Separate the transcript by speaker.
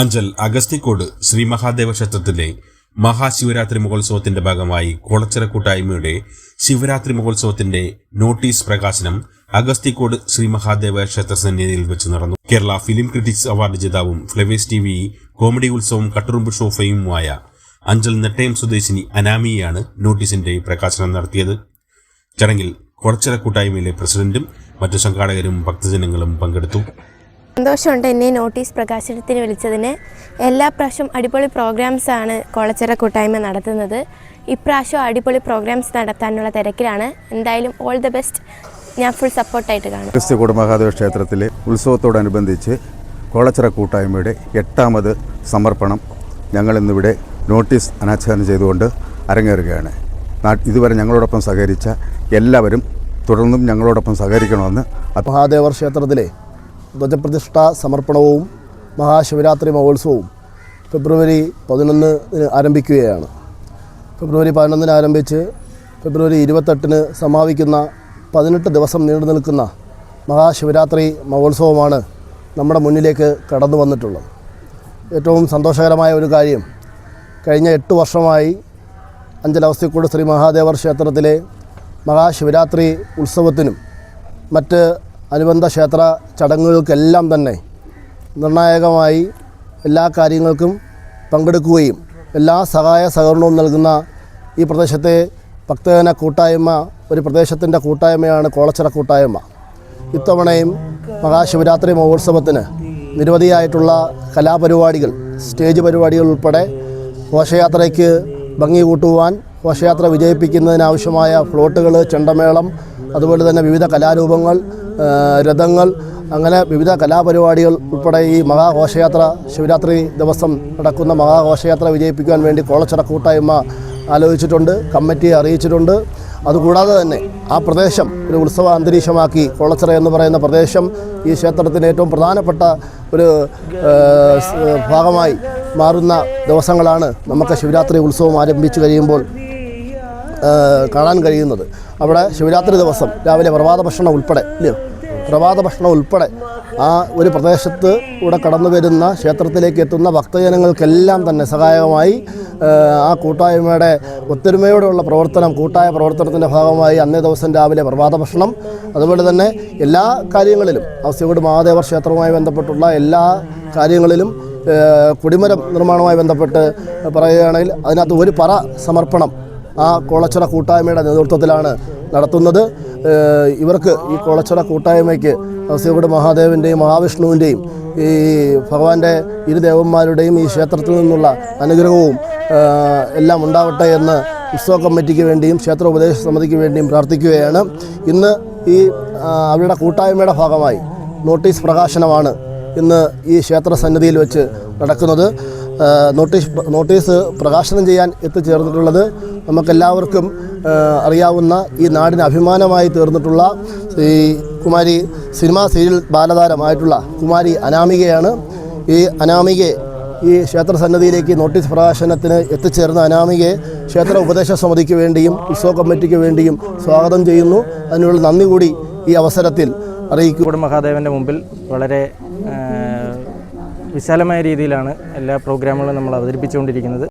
Speaker 1: അഞ്ചൽ അഗസ്തിക്കോട് ശ്രീ മഹാദേവ ക്ഷേത്രത്തിലെ മഹാശിവരാത്രി മഹോത്സവത്തിന്റെ ഭാഗമായി കോളച്ചിറ കൂട്ടായ്മയുടെ ശിവരാത്രി മഹോത്സവത്തിന്റെ നോട്ടീസ് പ്രകാശനം അഗസ്തിക്കോട് ശ്രീ മഹാദേവ ക്ഷേത്ര സന്നിധിയിൽ വെച്ച് നടന്നു. Kerala film critics award ജേതാവും Flowers T V comedy Utsavam Katturumbu ഷോഫയുമായ Anchal Nettayam സ്വദേശിനി അനാമിയാണ് നോട്ടീസിന്റെ പ്രകാശനം നടത്തിയത്. ചടങ്ങിൽ കൊളച്ചിറ കൂട്ടായ്മയിലെ പ്രസിഡന്റും മറ്റു സംഘാടകരും ഭക്തജനങ്ങളും പങ്കെടുത്തു.
Speaker 2: സന്തോഷമുണ്ട് എന്നെ നോട്ടീസ് പ്രകാശനത്തിന് വിളിച്ചതിന്. എല്ലാ പ്രാവശ്യം അടിപൊളി പ്രോഗ്രാംസ് ആണ് കോളച്ചിറ കൂട്ടായ്മ നടത്തുന്നത്. ഇപ്രാവശ്യം അടിപൊളി പ്രോഗ്രാംസ് നടത്താനുള്ള തിരക്കിലാണ്. എന്തായാലും ഓൾ ദ ബെസ്റ്റ് ഞാൻ ഫുൾ സപ്പോർട്ടായിട്ട് കാണും.
Speaker 3: ക്രിസ്തു കുടുംബഹാദേവ ക്ഷേത്രത്തിലെ ഉത്സവത്തോടനുബന്ധിച്ച് കോളച്ചിറ കൂട്ടായ്മയുടെ എട്ടാമത് സമർപ്പണം ഞങ്ങൾ ഇന്നിവിടെ നോട്ടീസ് അനാച്ഛാദനം ചെയ്തുകൊണ്ട് അരങ്ങേറുകയാണ്. ഇതുവരെ ഞങ്ങളോടൊപ്പം സഹകരിച്ച എല്ലാവരും തുടർന്നും ഞങ്ങളോടൊപ്പം സഹകരിക്കണമെന്ന്
Speaker 4: മഹാദേവർ ക്ഷേത്രത്തിലെ ധ്വജപ്രതിഷ്ഠാ സമർപ്പണവും മഹാശിവരാത്രി മഹോത്സവവും ഫെബ്രുവരി പതിനൊന്നിന് ആരംഭിക്കുകയാണ്. ഫെബ്രുവരി പതിനൊന്നിന് ആരംഭിച്ച് ഫെബ്രുവരി ഇരുപത്തെട്ടിന് സമാപിക്കുന്ന പതിനെട്ട് ദിവസം നീണ്ടു നിൽക്കുന്ന മഹാശിവരാത്രി മഹോത്സവമാണ് നമ്മുടെ മുന്നിലേക്ക് കടന്നു വന്നിട്ടുള്ളത്. ഏറ്റവും സന്തോഷകരമായ ഒരു കാര്യം കഴിഞ്ഞ എട്ട് വർഷമായി അഞ്ചലവസ്ഥക്കൂട് ശ്രീ മഹാദേവർ ക്ഷേത്രത്തിലെ മഹാശിവരാത്രി ഉത്സവത്തിനും മറ്റ് അനുബന്ധ ക്ഷേത്ര ചടങ്ങുകൾക്കെല്ലാം തന്നെ നിർണായകമായി എല്ലാ കാര്യങ്ങൾക്കും പങ്കെടുക്കുകയും എല്ലാ സഹായ സഹകരണവും നൽകുന്ന ഈ പ്രദേശത്തെ ഭക്തജന കൂട്ടായ്മ ഒരു പ്രദേശത്തിന്റെ കൂട്ടായ്മയാണ് കോളച്ചിറ കൂട്ടായ്മ. ഇത്തവണയും മഹാശിവരാത്രി മഹോത്സവത്തിന് നിരവധിയായിട്ടുള്ള കലാപരിപാടികൾ സ്റ്റേജ് പരിപാടികൾ ഉൾപ്പെടെ ഘോഷയാത്രയ്ക്ക് ഭംഗി കൂട്ടുവാൻ ഘോഷയാത്ര വിജയിപ്പിക്കുന്നതിനാവശ്യമായ ഫ്ലോട്ടുകൾ ചെണ്ടമേളം അതുപോലെ തന്നെ വിവിധ കലാരൂപങ്ങൾ രഥങ്ങൾ അങ്ങനെ വിവിധ കലാപരിപാടികൾ ഉൾപ്പെടെ ഈ മഹാഘോഷയാത്ര ശിവരാത്രി ദിവസം നടക്കുന്ന മഹാഘോഷയാത്ര വിജയിപ്പിക്കുവാൻ വേണ്ടി കോളച്ചട കൂട്ടായ്മ ആലോചിച്ചിട്ടുണ്ട് കമ്മിറ്റിയെ അറിയിച്ചിട്ടുണ്ട്. അതുകൂടാതെ തന്നെ ആ പ്രദേശം ഒരു ഉത്സവ അന്തരീക്ഷമാക്കി കോളച്ചിറ എന്ന് പറയുന്ന പ്രദേശം ഈ ക്ഷേത്രത്തിന് ഏറ്റവും പ്രധാനപ്പെട്ട ഒരു ഭാഗമായി മാറുന്ന ദിവസങ്ങളാണ്. നമുക്ക് ശിവരാത്രി ഉത്സവം ആരംഭിച്ചു കഴിയുമ്പോൾ കാണാൻ കഴിയുന്നത്. അവിടെ ശിവരാത്രി ദിവസം രാവിലെ പ്രഭാത ഭക്ഷണം ഉൾപ്പെടെ ഇല്ലയോ പ്രഭാത ഭക്ഷണം ഉൾപ്പെടെ ആ ഒരു പ്രദേശത്ത് ഇവിടെ കടന്നു വരുന്ന ക്ഷേത്രത്തിലേക്ക് എത്തുന്ന ഭക്തജനങ്ങൾക്കെല്ലാം തന്നെ സഹായകമായി ആ, കൂട്ടായ്മയുടെ ഒത്തൊരുമയോടെയുള്ള പ്രവർത്തനം കൂട്ടായ പ്രവർത്തനത്തിന്റെ ഭാഗമായി അന്നേ ദിവസം രാവിലെ പ്രഭാത ഭക്ഷണം അതുപോലെ തന്നെ എല്ലാ കാര്യങ്ങളിലും അവസ്ഥയോട് മഹാദേവർ ക്ഷേത്രവുമായി ബന്ധപ്പെട്ടുള്ള എല്ലാ കാര്യങ്ങളിലും കൊടിമരം നിർമ്മാണവുമായി ബന്ധപ്പെട്ട് പറയുകയാണെങ്കിൽ അതിനകത്ത് ഒരു പറ സമർപ്പണം ആ കോളച്ചിറ കൂട്ടായ്മയുടെ നേതൃത്വത്തിലാണ് നടത്തുന്നത്. ഇവർക്ക് ഈ കോളച്ചിറ കൂട്ടായ്മയ്ക്ക് അവസ്ഥയോട് മഹാദേവന്റെയും മഹാവിഷ്ണുവിന്റെയും ഈ ഭഗവാന്റെ ഇരു ദേവന്മാരുടെയും ഈ ക്ഷേത്രത്തിൽ നിന്നുള്ള അനുഗ്രഹവും എല്ലാം ഉണ്ടാവട്ടെ എന്ന് ഉത്സവ കമ്മിറ്റിക്ക് വേണ്ടിയും ക്ഷേത്ര ഉപദേശ സമിതിക്ക് വേണ്ടിയും പ്രാർത്ഥിക്കുകയാണ്. ഇന്ന് ഈ അവരുടെ കൂട്ടായ്മയുടെ ഭാഗമായി നോട്ടീസ് പ്രകാശനമാണ് ഇന്ന് ഈ ക്ഷേത്ര സന്നിധിയിൽ വെച്ച് നടക്കുന്നത്. നോട്ടീസ് നോട്ടീസ് പ്രകാശനം ചെയ്യാൻ എത്തിച്ചേർന്നിട്ടുള്ളത് നമുക്കെല്ലാവർക്കും അറിയാവുന്ന ഈ നാടിന് അഭിമാനമായി തീർന്നിട്ടുള്ള ഈ കുമാരി സിനിമാ സീരിയൽ ബാലതാരമായിട്ടുള്ള കുമാരി അനാമികയാണ്. ഈ അനാമികയെ ഈ ക്ഷേത്ര സന്നിധിയിലേക്ക് നോട്ടീസ് പ്രകാശനത്തിന് എത്തിച്ചേർന്ന അനാമികയെ ക്ഷേത്ര ഉപദേശ സമിതിക്ക് വേണ്ടിയും ഉത്സവ കമ്മിറ്റിക്ക് വേണ്ടിയും സ്വാഗതം ചെയ്യുന്നു. അതിനുള്ള നന്ദി കൂടി ഈ അവസരത്തിൽ
Speaker 5: അറിയിക്കും മഹാദേവന്റെ മുമ്പിൽ വളരെ വിശാലമായ രീതിയിലാണ് എല്ലാ പ്രോഗ്രാമുകളും നമ്മൾ അവതരിപ്പിച്ചുകൊണ്ടിരിക്കുന്നത്.